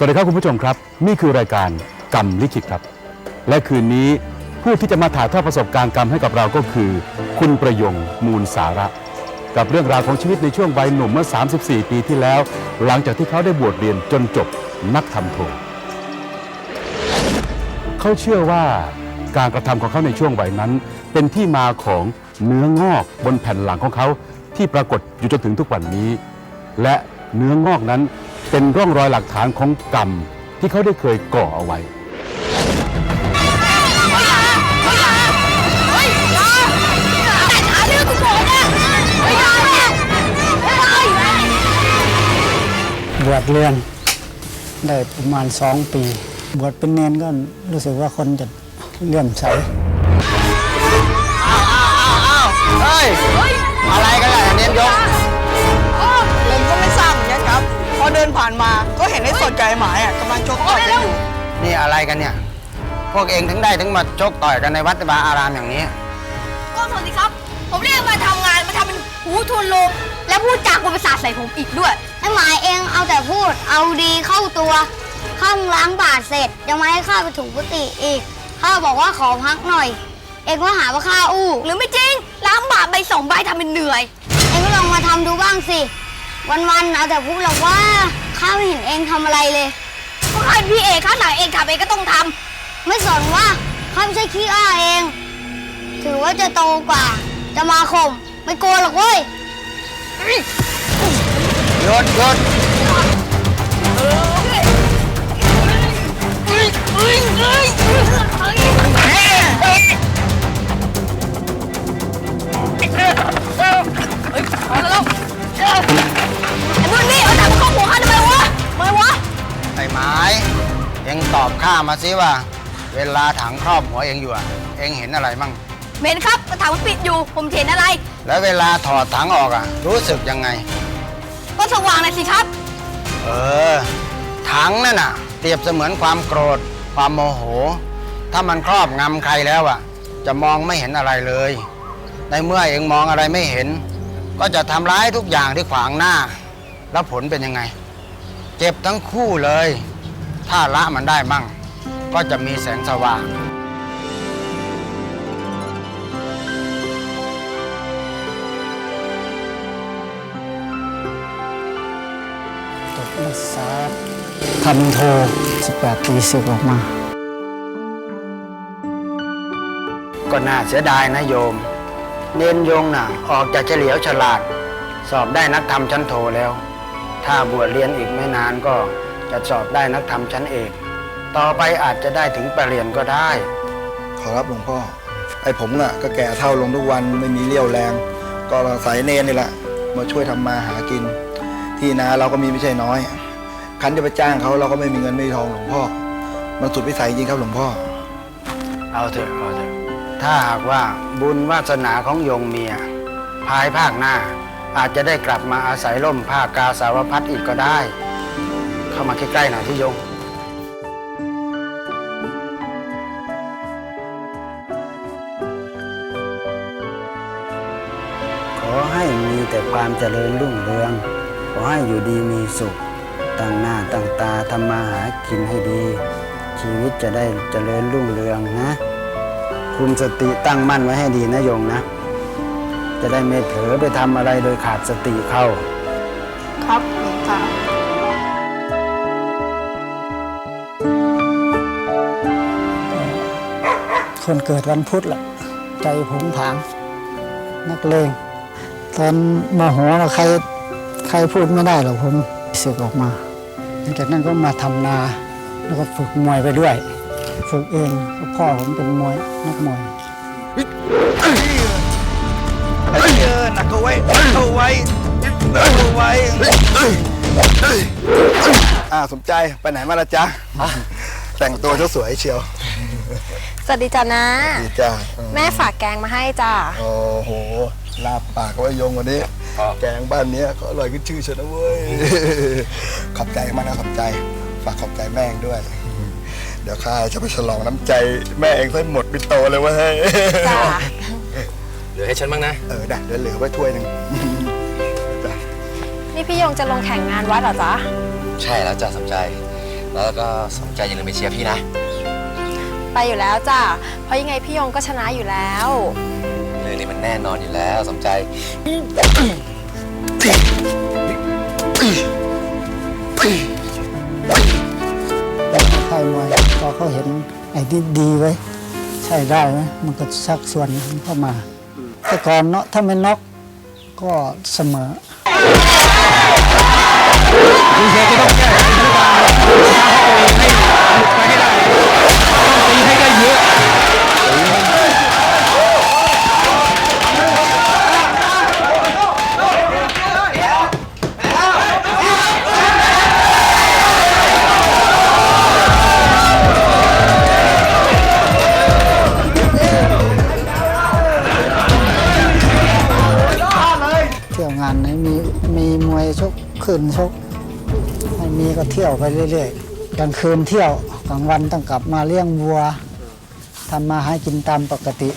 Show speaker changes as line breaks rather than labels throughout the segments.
สวัสดีครับคุณผู้ชมครับ นี่คือรายการกรรมลิขิตครับ และคืนนี้ผู้ที่จะมาถ่ายทอดประสบการณ์กรรมให้กับเราก็คือ คุณประยงมูลสาระ กับเรื่องราวของชีวิตในช่วงวัยหนุ่มเมื่อ 34 ปีที่แล้ว หลังจากที่เขาได้บวชเรียนจนจบนักทำโทเขาเชื่อว่าการกระทำของเขาในช่วงวัยนั้น เป็นที่มาของเนื้องอกบนแผ่นหลังของเขาที่ปรากฏอยู่จนถึงทุกวันนี้ และเนื้องอกนั้น เป็นร่องรอยหลักฐานของกรรมที่เขาได้เคยก่อเอาไว้
บวชเรียนได้ประมาณสองปี บวชเป็นเนนก็รู้สึกว่าคนจะเลื่อมใส
เฮ้ย อะไรกันล่ะ น
ผ่านมา ก็เห็นไอ้สดกับไอ้หมายอะกำลังชกต่อยกันอยู่
นี่อะไรกันเนี่ย พวกเองถึงได้ถึงมาชกต่อยกันในวัดวาอารามอย่างนี้
ก็สวัสดีครับ ผมเรียกมาทำงานมาทำเป็นหูทวนลมและพูดจากกุประสาทใส่ผมอีกด้วย
ไอ้หมายเองเอาแต่พูดเอาดีเข้าตัวข้ามึงล้างบาทเสร็จยังมาให้ข้าไปถุงกุฏิอีก ข้าบอกว่าขอพักหน่อย เองก็หาว่าข้าอู้
หรือไม่จริงล้างบาปใบสองใบทำเป็นเหนื่อย
เองก็ลองมาทำดูบ้างสิ วันๆเอาแต่พูดหรอกว่าข้าไม่เห็นเองทำอะไรเลย
เพราะข้าเป็นพี่เอกข้าหนังเองขับเองก็ต้องท
ไม่สนว่าข้าไม่ใช่ขี้อ้าเอง ถือว่าจะโตกว่า จะมาข่มไม่โกลัวหรอกเว้ย
หยุดหยุด
อง
ตอบข้ามาสิว่า เวลาถังครอบหัวเองอยู่อะเองเห็นอะไรมั่ง
เหม็นครับกระถางมันปิดอยู่ ผมเห็นอะไร
แล้วเวลาถอดถังออกอะรู้สึกยังไง
ก็สว่างเลยสิครับ
เออ ถังนั่นน่ะ เปรียบเสมือนความโกรธ ความโมโห ถ้ามันครอบงำใครแล้วอะจะมองไม่เห็นอะไรเลย ในเมื่อเองมองอะไรไม่เห็น ก็จะทำร้ายทุกอย่างที่ขวางหน้า แล้วผลเป็นยังไง เจ็บทั้งคู่เลย ถ้าละมันได้มั่ง ก็จะมีแสงสว่าง
จบนักศึกษาทำโท 18 ปีสึกออกมา
ก็น่าเสียดายนะโยม เนนยงน่ะ ออกจากเฉลียวฉลาด สอบได้นักธรรมชั้นโทแล้ว ถ้าบวชเรียนอีกไม่นานก็จะสอบได้นักธรรมชั้นเอก ต่อไปอาจจะได้ถึงปรริญญาก็ได้
ขอรับหลวงพ่อ ไอ้ผมน่ะก็แก่เท่าลงทุกวันไม่มีเรี่ยวแรง ก็อาศัยเนนนี่แหละมาช่วยทำมาหากิน ที่นาเราก็มีไม่ใช่น้อย คันจะไปจ้างเขาเราก็ไม่มีเงินไม่มีทองหลวงพ่อ มันสุดวิสัยจริงครับหลวงพ่อ
เอาเถอะเอาเถอะถ้าหากว่าบุญวาสนาของโยงเมีย ภายภาคหน้า อาจจะได้กลับมาอาศัยร่มผ้ากาสาวพัดอีกก็ได้ เข้ามาใกล้ๆหน่อยที่โยง เจริญรุ่งเรือง ขอให้อยู่ดีมีสุข ตั้งหน้าตั้งตาทำมาหากินให้ดี ชีวิตจะได้เจริญรุ่งเรืองนะ คุมสติตั้งมั่นไว้ให้ดีนะโยงนะ จะได้ไม่เผลอไปทำอะไรโดยขาดสติเข้า
ครับหลวงตา
คนเกิดวันพุธแหละใจผงผาง นักเลง ตอนมโหนะใครใครพูดไม่ได้หรอกผมสึกออกมาหลังจากนั้นก็มาทำนา แล้วก็ฝึกมวยไปด้วย ฝึกเองพ่อผมเป็นมวยนักมวย
เออหนักเข้าไว้เข้าไว้เข้าไว้
อ่าสมใจไปไหนมาละจ๊ะแต่งตัวเจ้าสวยเชียว
สวัสดีจ้านะสวัส
ดีจ้า
แม่ฝากแกงมาให้จ้า
โอ้โห ลาบปากไว้โยงวันนี้แกงบ้านเนี้ยเขาอร่อยขึ้นชื่อเชียวนะเว้ย ขอบใจมากนะขอบใจ ฝากขอบใจแม่เองด้วย เดี๋ยวข้าจะไปฉลองน้ำใจแม่เองซะหมดปิโตเลยเว้ย
จ้า
เหลือให้ฉันบ้างนะ
เออได้เดี๋ยวเหลือไว้ถ้วยหนึ่ง จ้ะ
นี่พี่ยงจะลงแข่งงานวัดเหรอจ๊ะ
ใช่แล้วจ้าสำใจ แล้วก็สนใจอย่าลืมไปเชียร์พี่นะ
ไปอยู่แล้วจ้ะเพราะยังไงพี่ยงก็ชนะอยู่แล้ว
เรื่องนี้มันแน่นอนอยู่แล้วสมใจ
แต่ค่ายมวยพอเขาเห็นไอ้ที่ดีไว้ ใช่ได้ไหมมันก็ชักส่วนมันเข้ามา แต่ก่อนเนาะถ้าไม่น็อกก็เสมอเชกคืนชกไม่มีก็เที่ยวไปเรื่อยๆกลางคืนเที่ยวกลางวันต้องกลับมาเลี้ยงวัวทำมาใหากินตามปกติ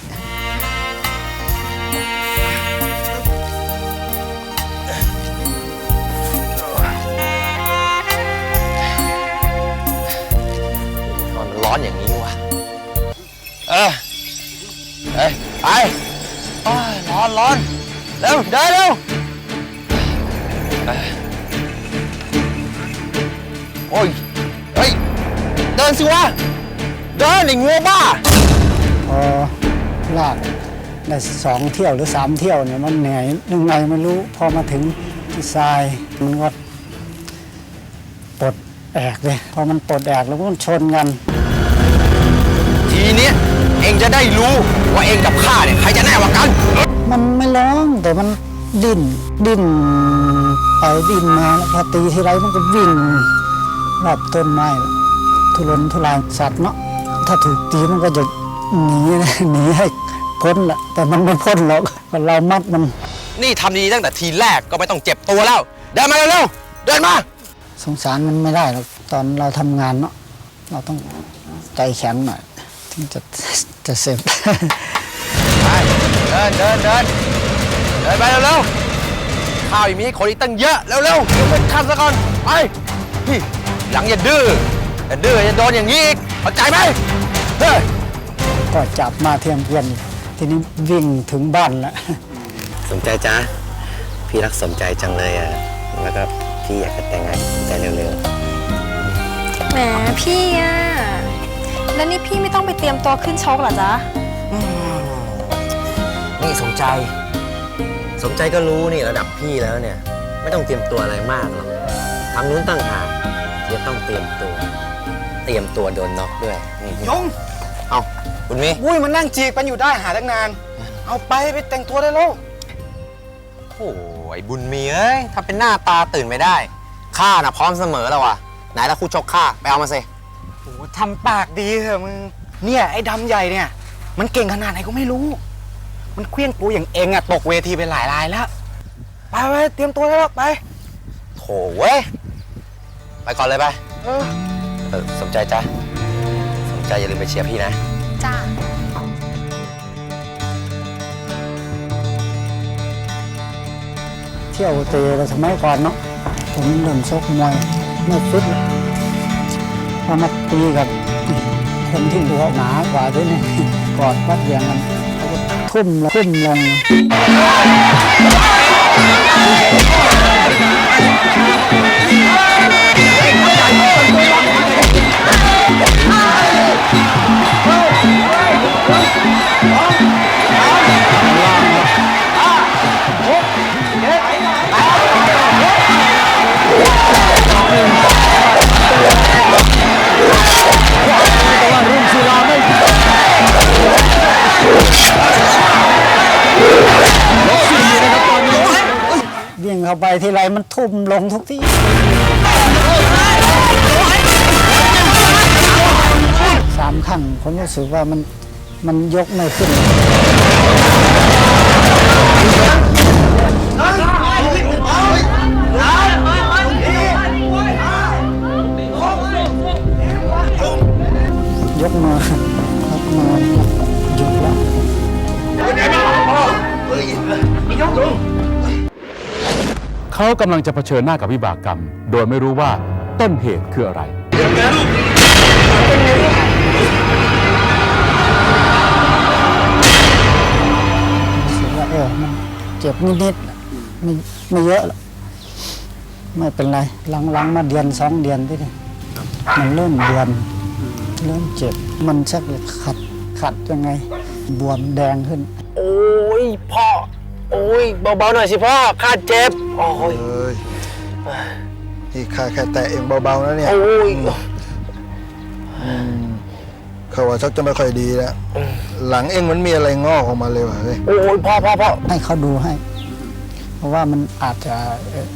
มันร้อนอย่างนี้วะเออเอ้ยไปโอ้ยร้อนร้อนเร็วเดินเร็ว โอ้ยเฮ้ย เดินสิวะ เดินไอ้งูบ้า
พอลากได้สองเที่ยวหรือสามเที่ยวเนี่ยมันเหนื่อยยังไงไม่รู้พอมาถึงที่ทรายมันก็ปลดแอกเลยพอมันปลดแอกแล้วมันชนกัน
ทีเนี้ยเองจะได้รู้ว่าเองกับข้าเนี่ยใครจะแน่กว่ากัน
มันไม่ร้องแต่มันดิ้นดิ้นไปดิ้นมาแล้วพอตีทีไรมันก็วิ่ง รอบต้นไม้ทุรนทุรายสัตว์เนาะถ้าถูกตีมันก็จะหนีนะหนีให้พ้นละแต่มันไม่พ้นหรอกเพราะเรามัดมัน
นี่ทำดีตั้งแต่ทีแรกก็ไม่ต้องเจ็บตัวแล้ว เดินมาเร็วๆเดินมา
สงสารมันไม่ได้หรอกตอนเราทำงานเนาะเราต้องใจแข็งหน่อยถึงจะจะเสร็จ
ไปเดินเดินเดินเดินไปเร็วๆข้าวอีกมีให้คนอีกตั้งเยอะเร็วๆเดี๋ยวเป็นขั้นซะก่อนไปพี่ หลังอย่าดื้ออย่าดื้ออย่าโดนอย่างนี้อีกเข้าใจไหมเฮ้ย
ก็จับมาเทียมเพื่อน ทีนี้วิ่งถึงบ้านแล้ว
สมใจจ้าพี่รักสมใจจังเลยอะ แล้วก็พี่อยากจะแต่งงานกับสมใจเร็ว
แหมพี่อะแล้วนี่พี่ไม่ต้องไปเตรียมตัวขึ้นชกเหรอจ๊ะ
ๆนี่สมใจ สมใจก็รู้นี่ระดับพี่แล้วเนี่ย ไม่ต้องเตรียมตัวอะไรมากหรอกทางนู้นตั้งหากที่ จะต้องเตรียมตัว เตรียมตัวโดนน็อกด้วยนี่
ยง
เอาคุณมี
อุ้ยมันนั่งจีบกันอยู่ได้หาตั้งนาน เอาไปไปแต่งตัวได้แล้ว
โอ้ยบุญมีเอ้ยถ้าเป็นหน้าตาตื่นไม่ได้ข้าน่ะพร้อมเสมอแล้วว่ะไหนละคู่ชกข้าไปเอามาสิ
โอ้ทำปากดีเถอะมึงเนี่ยไอ้ดำใหญ่เนี่ย มันเก่งขนาดไหนก็ไม่รู้ มันเคลี้ยงปูอย่างเองอะตกเวทีไปหลายรายแล้ว ไปไปเตรียมตัวได้แล้วไป
โถเว้ย ไปก่อนเลยไป
เออ
เออสนใจจ้ะสนใจอย่าลืมไปเชียร์พี่นะ
จ้า
เที่ยวเตะแต่สมัยก่อนเนาะผมเริ่มชกมวยไม่ฟิตเลยพอมาตีกับคนที่ตัวหนากว่าด้วยนี่กอดวัดเหวียงกันเขาก็ทุ่มลงทุ่มลง ไปทีไรมันทุ่มลงทุกที่ สามครั้งผมรู้สึกว่ามันมันยกไม่ขึ้น
เขากำลังจะเผชิญหน้ากับวิบากกรรม โดยไม่รู้ว่าต้นเหตุคืออะไร
เรู้
สึกว่าเออมันเจ็บนิดๆน่ะไม่ไม่เยอะหรอกไม่เป็นไรหลังๆมาเดือนสองเดือนที่นี่มันเริ่มเดือน เริ่มเจ็บมันชักจะขัดขัดยังไง บวมแดงขึ้น
โอ้ยพ่อ โอ้ยเบาๆหน่อยสิพ่อข้าเจ็บ โอ้ย
เอ้ยนี่ข้าแค่แตะเองเบาๆนะเนี่ย
โอ้ย
อืมเขาว่าชักจะไม่ค่อยดีแล้วหลังเองมันมีอะไรงอกออกมาเลยว่ะเฮ้ย
โอ้ยพ่อพ่อพ่อ
ให้เขาดูให้ เพราะว่ามันอาจจะเอ่อ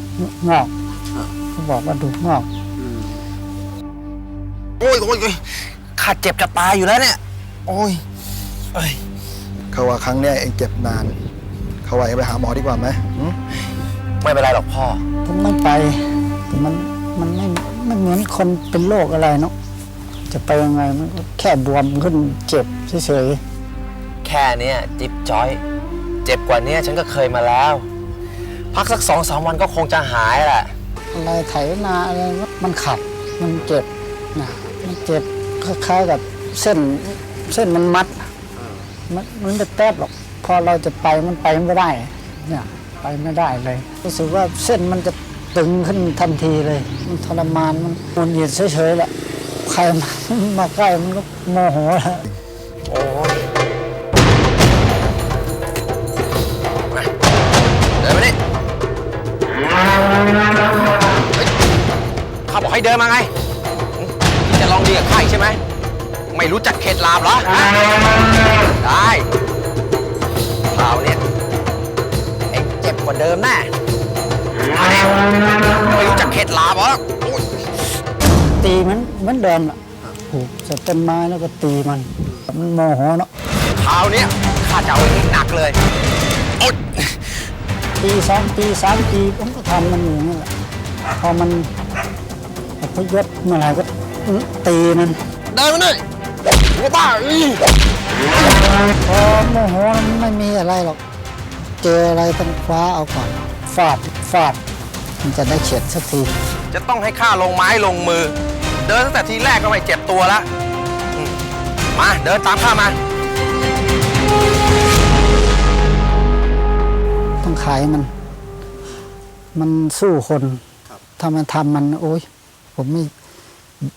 งอกเขาบอกว่าดูงอก
โอ้ยโอ้ยโอ้ยข้าเจ็บจะตายอยู่แล้วเนี่ย โอ้ยเอ้ย
เขาว่าครั้งเนี้ยเองเจ็บนาน เขาว่าเองไปหาหมอดีกว่าไหมหืม
ไม่เป็นไรหรอกพ่อ
ผมไม่ไปแต่มันมันไม่ไม่เหมือนคนเป็นโรคอะไรเนาะจะไปยังไงมันก็แค่บวมขึ้นเจ็บเฉย
แค่เนี้ยจิ๊บจ้อย เจ็บกว่าเนี้ยฉันก็เคยมาแล้ว พักสักสองสามวันก็คงจะหายแหละ
ๆอะไรไถนาอะไรมันขัดมันเจ็บนะมันเจ็บคล้ายๆกับเส้นเส้นมันมัดมันมันไม่แตบหรอก พอเราจะไปมันไปไม่ได้เนี่ยไปไม่ได้เลย รู้สึกว่าเส้นมันจะตึงขึ้นทันทีเลย มันทรมานมันมันเหยียดเฉยๆแหละใครมาใกล้มันก็โมโหแล้ว
โอ้ยเดินมานี่เข้าบอกให้เดินมาไงที่จะลองดีกับข้าอีกใช่ไหม ไม่รู้จักเข็ดลาบเหรอ ได้ กว่าเดิมแน่มาเนี่ยไม่รู้จักเข็ดหลาบเหรอโอ๊ย
ตีมันเหมือนเดิมอะผูกจะต้นไม้แล้วก็ตีมัน มันโมโหเนาะ
คราวเนี้ยข้าจะเอาให้หนักเลยโอ๊ย
ปีสองปีสามปีผมก็ทำมันอยู่นั่นแหละพอมันพยศเมื่อไหร่ก็ตีมัน
เดินมาหน่อยหัวบ้าอี
พอโมโหมันไม่มีอะไรหรอก เจออะไรต้องคว้าเอาก่อนฟาดฟาดมันจะได้เฉียดสักที
จะต้องให้ข้าลงไม้ลงมือ เดินตั้งแต่ทีแรกก็ไม่เจ็บตัวแล้วอืมมาเดินตามข้ามา
ต้องขายมัน มันสู้คนถ้ามันทำมันโอ้ยผมไม่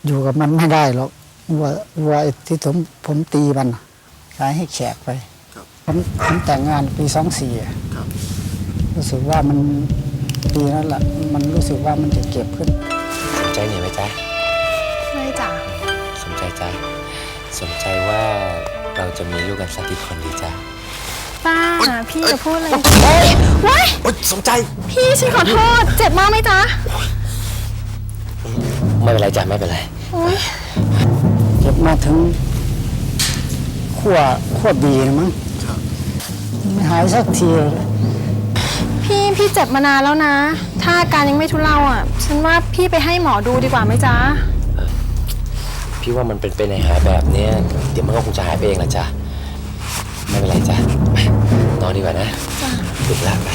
อยู่กับมันไม่ได้หรอกวัววัวไอ้ที่ผมผมตีมันน่ะขายให้แขกไป ผมผมแต่งงานปีสองสี่รู้สึกว่ามันปีนั้นแหละมันรู้สึกว่ามันจะเก็บขึ้น
สนใจหน่อยไหมจ๊ะ
ไม่จ้ะ
สนใจจ๊ะ สนใจว่าเราจะมีลูกกันสักกี่คนดีจ๊ะ
ป้าพี่อย่าพูดเลยว้าย
โอ๊ยสมใจ
พี่ฉันขอโทษ เจ็บมากไหมจ๊ะ
ไม่เป็นไรจ๊ะไม่เป็นไร
อุ๊ย
เก็บมาถึงขั้วขั้วบีนะมั้ง ไม่หายสักทีเลย
พี่พี่เจ็บมานานแล้วนะ ถ้าอาการยังไม่ทุเลาอะ ฉันว่าพี่ไปให้หมอดูดีกว่าไหมจ๊ะ
พี่ว่ามันเป็นไปในหายแบบเนี้ยเดี๋ยวมันก็คงจะหายไปเองแหละจ๊ะไม่เป็นไรจ๊ะไปนอนดีกว่านะดึกแล้วไป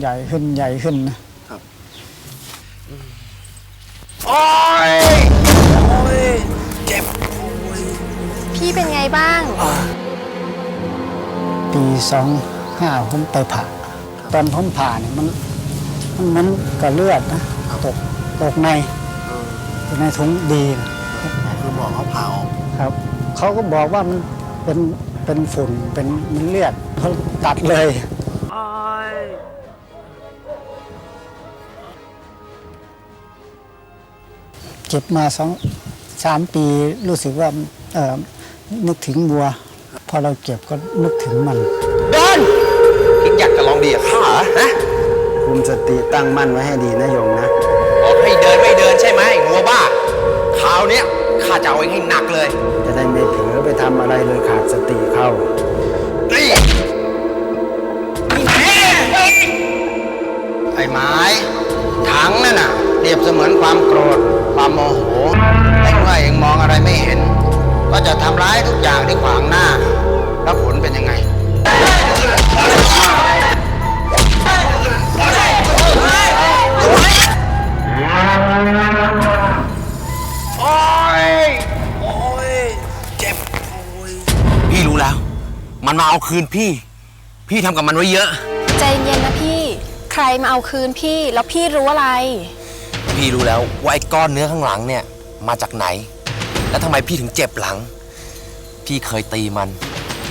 ให
ญ่ขึ้นใหญ่ขึ้นนะ
โอ๊ยโอ๊ยเจ็บ
พี่เป็นไงบ้าง
ปีสองห้าผมไปผ่าตอนผมผ่าเนี่ยมันมันเหมันกับเลือดนะตกตกในอยู่ในถุงดีนะ
คือหมอเขาผ่าออก
ครับเขาก็บอกว่ามันเป็นเป็นฝุ่นเป็นมันเลือดเขาตัดเลย เจ็บมาสองสามปีรู้สึกว่าเออนึกถึงบัว พอเราเจ็บก็นึกถึงมัน
เดินคิดอยากจะลองดีกับข้าเหรอฮะ
คุมสติตั้งมั่นไว้ให้ดีนะโยมนะ
บอกให้เดินไม่เดินใช่ไหมไอ้หัวบ้าคราวเนี้ยข้าจะเอาเองให้หนักเลย
จะได้ไม่เผลอไปทำอะไรเลยขาดสติเข้า
นี่นี่แน่
ไอ้ไม้ถังนั่นน่ะเปรียบเสมือนความโกร มโมโหแต่เมื่อเองมองอะไรไม่เห็นก็จะทำร้ายทุกอย่างที่ขวางหน้า แล้วผลเป็นยังไง
พี่รู้แล้ว มันมาเอาคืนพี่ พี่ทำกับมันไว้เยอะ
ใจเย็นนะพี่ ใครมาเอาคืนพี่แล้วพี่รู้อะไร
พี่รู้แล้วว่าไอ้ก้อนเนื้อข้างหลังเนี่ย มาจากไหน แล้วทำไมพี่ถึงเจ็บหลัง พี่เคยตีมัน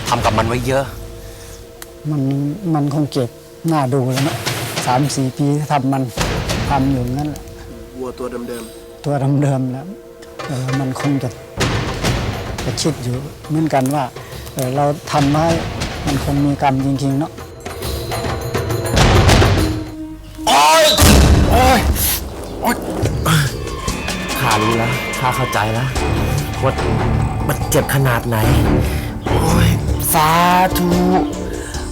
ทำกับมันไว้เยอะ
มันมันคงเจ็บหน้าดูแล้วเนอะสามสี่ปีทำมันทำอยู่งั้นแหละ
วัวตัวเดิม
ตัวเดิมๆแล้วเออมันคงจะจะคิดอยู่เหมือนกันว่าเออเราทำไว้มันคงมีกรรมจริงๆเนาะ
โอ๊ยโอ๊ยโอ๊ยข้ารู้แล้ว ข้าเข้าใจแล้วว่ามันเจ็บขนาดไหน โอ๊ยสาธุ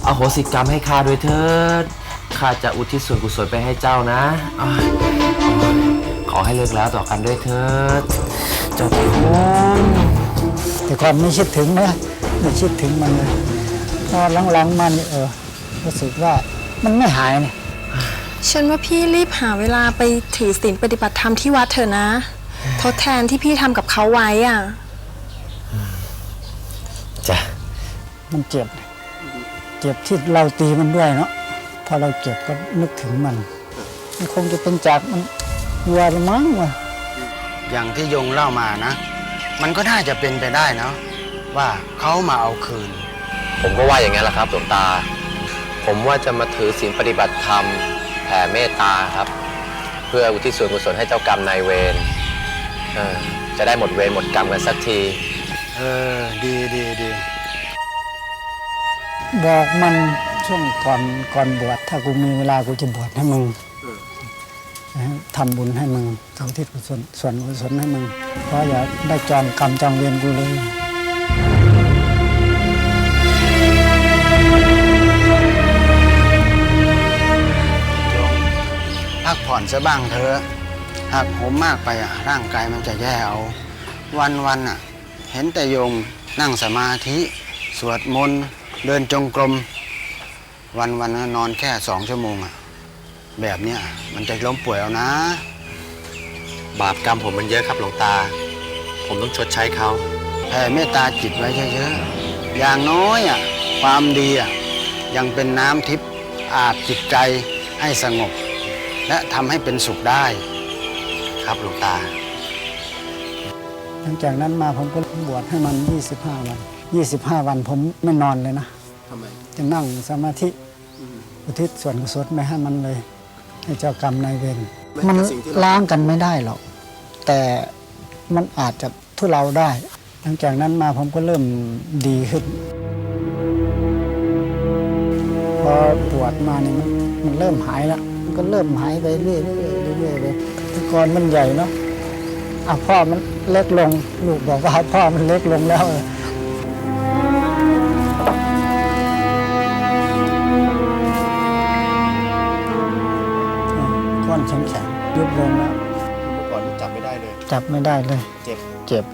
อโหสิกรรมให้ข้าด้วยเถิด ข้าจะอุทิศส่วนกุศลไปให้เจ้านะโอ๊ยโอ๊ยขอให้เลิกแล้วต่อกันด้วยเถิด เจ้าพี่คุณ
แต่ก่อนไม่คิดถึงนะไม่คิดถึงมันเลยพอหลังๆมันเออรู้สึกว่ามันไม่หายเนี่ย
ฉันว่าพี่รีบหาเวลาไปถือศีลปฏิบัติธรรมที่วัดเถอะนะ ทดแทนที่พี่ทำกับเขาไว้อะ
จ้ะ
มันเจ็บ เจ็บที่เราตีมันด้วยเนาะ พอเราเจ็บก็นึกถึงมัน มันคงจะเป็นจากมันวัวหรือมั้งวะ
อย่างที่ยงเล่ามานะ มันก็น่าจะเป็นไปได้เนาะว่าเขามาเอาคืน
ผมก็ว่าอย่างนั้นแหละครับหลวงตา ผมว่าจะมาถือศีลปฏิบัติธรรมแผ่เมตตาครับ เพื่ออุทิศส่วนกุศลให้เจ้ากรรมนายเวร เออจะได้หมดเวรหมดกรรมกันสักที
เออ ดีดีดี
บอกมันช่วงก่อนก่อนบวชถ้ากูมีเวลากูจะบวชให้มึงนะฮะทำบุญให้มึงทำที่กุศลส่วนกุศลให้มึง เพราะอย่าได้จองกรรมจองเวรกูเลย
พักผ่อนซะบ้างเถอะ หากผมมากไปอะร่างกายมันจะแย่เอา วันวันอะ เห็นแต่โยมนั่งสมาธิ สวดมนต์เดินจงกรม วันวันๆนอนแค่สองชั่วโมงอะ แบบเนี้ยมันจะล้มป่วยเอานะ
บาปกรรมผมมันเยอะครับหลวงตา ผมต้องชดใช้เขา
แผ่เมตตาจิตไว้เยอะๆอย่างน้อยอะความดีอะยังเป็นน้ำทิพย์อาบจิตใจให้สงบ และทำให้เป็นสุขได้
ครับหลวงตา
หลังจากนั้นมาผมก็บวชให้มัน 25 วัน 25 วันผมไม่นอนเลยนะ
ๆทำไม
จะนั่งสมาธิอุทิศส่วนกุศลไม่ให้มันเลย ให้เจ้ากรรมนายเวรมันล้างกันไม่ได้หรอกแต่มันอาจจะทุเลาได้ หลังจากนั้นมาผมก็เริ่มดีขึ้น พอบวชมาเนี่ยมันมันเริ่มหายแล้วมันก็เริ่มหายไปเรื่อยๆเรื่อยๆเลยแต่ ก่อนมันใหญ่เนาะอะพ่อมันเล็กลง ลูกบอกว่าพ่อมันเล็กลงแล้วก้อนแข็งแข็งๆยุบลงแล้ว
เมื่อก่อนนี่จับไม่ได้เลย
จับไม่ได้เลย
เจ็บ
เจ็บ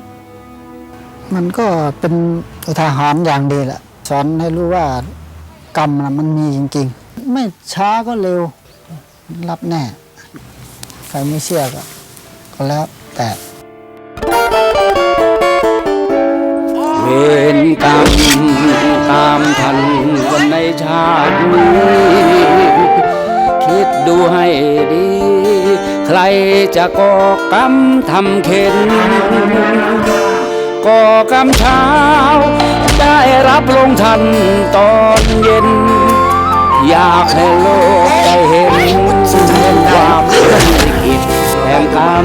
มันก็เป็นอุทาหรณ์อย่างดีแหละสอนให้รู้ว่ากรรมนะมันมีจริง ๆ ไม่ช้าก็เร็ว รับแน่ใครไม่เชื่อก็ก็แล้วแต่
เวรกรรมตามทันกันในชาตินี้ คิดดูให้ดี ใครจะก่อกรรมทำเข็นก่อกรรมเช้า ได้รับลงทันตอนเย็น อยากให้โลกได้เห็นความ ลิขิตแห่งกรรม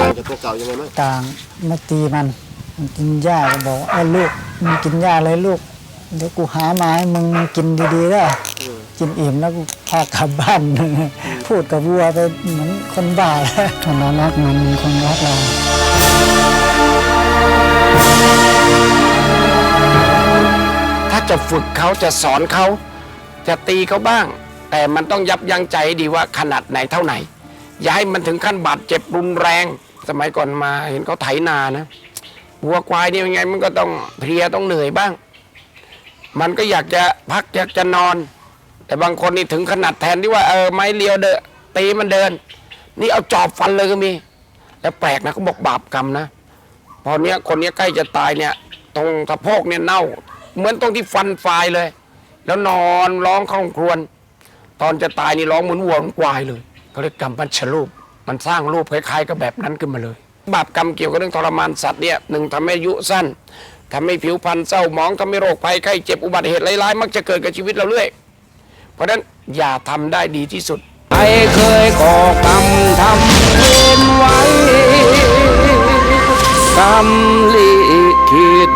ต่างจากตัวเก่ายังไงบ้าง
ต่างมาตีมัน มันกินหญ้าก็บอกว่าไอ้ลูกมึงกินหญ้าเลยลูก เดี๋ยวกูหามาให้มึงกินดีๆได้กินอิ่มแล้วกูพากลับบ้าน พูดกับวัวไปเหมือนคนบ้าแล้วคนเรารักมันมันคนรักเรา
ถ้าจะฝึกเขาจะสอนเขาจะตีเขาบ้าง แต่มันต้องยับยั้งใจให้ดีว่าขนาดไหนเท่าไหน อย่าให้มันถึงขั้นบาดเจ็บรุนแรง สมัยก่อนมาเห็นเขาไถนานะวัวควายนี่ยังไงมันก็ต้องเพลียต้องเหนื่อยบ้าง มันก็อยากจะพักอยากจะนอน แต่บางคนนี่ถึงขนาดแทนที่ว่าเออไม้เลียวเดนตีมันเดิน นี่เอาจอบฟันเลยก็มี แล้วแปลกนะเขาบอกบาปกรรมนะพอเนี้ยคนเนี้ยใกล้จะตายเนี่ย ตรงสะโพกเนี่ยเน่า เหมือนตรงที่ฟันฟายเลย แล้วนอนร้องคล่องครวญตอนจะตายนี่ร้องเหมือนวัวเหมือนควายเลย เขาเรียกกรรมพันชรูป มันสร้างรูปคล้ายๆกับแบบนั้นขึ้นมาเลย บาปกรรมเกี่ยวกับเรื่องทรมานสัตว์เนี่ยหนึ่งทำให้อายุสั้นทำให้ผิวพรรณเศร้าหมองทำให้โรคภัยไข้เจ็บอุบัติเหตุร้ายๆมักจะเกิดกับชีวิตเราเรื่อย เพราะฉะนั้นอย่าทำได้ดีที่สุด
ใครเคยก่อกรรมทำเวรไว้กรรมลิขิต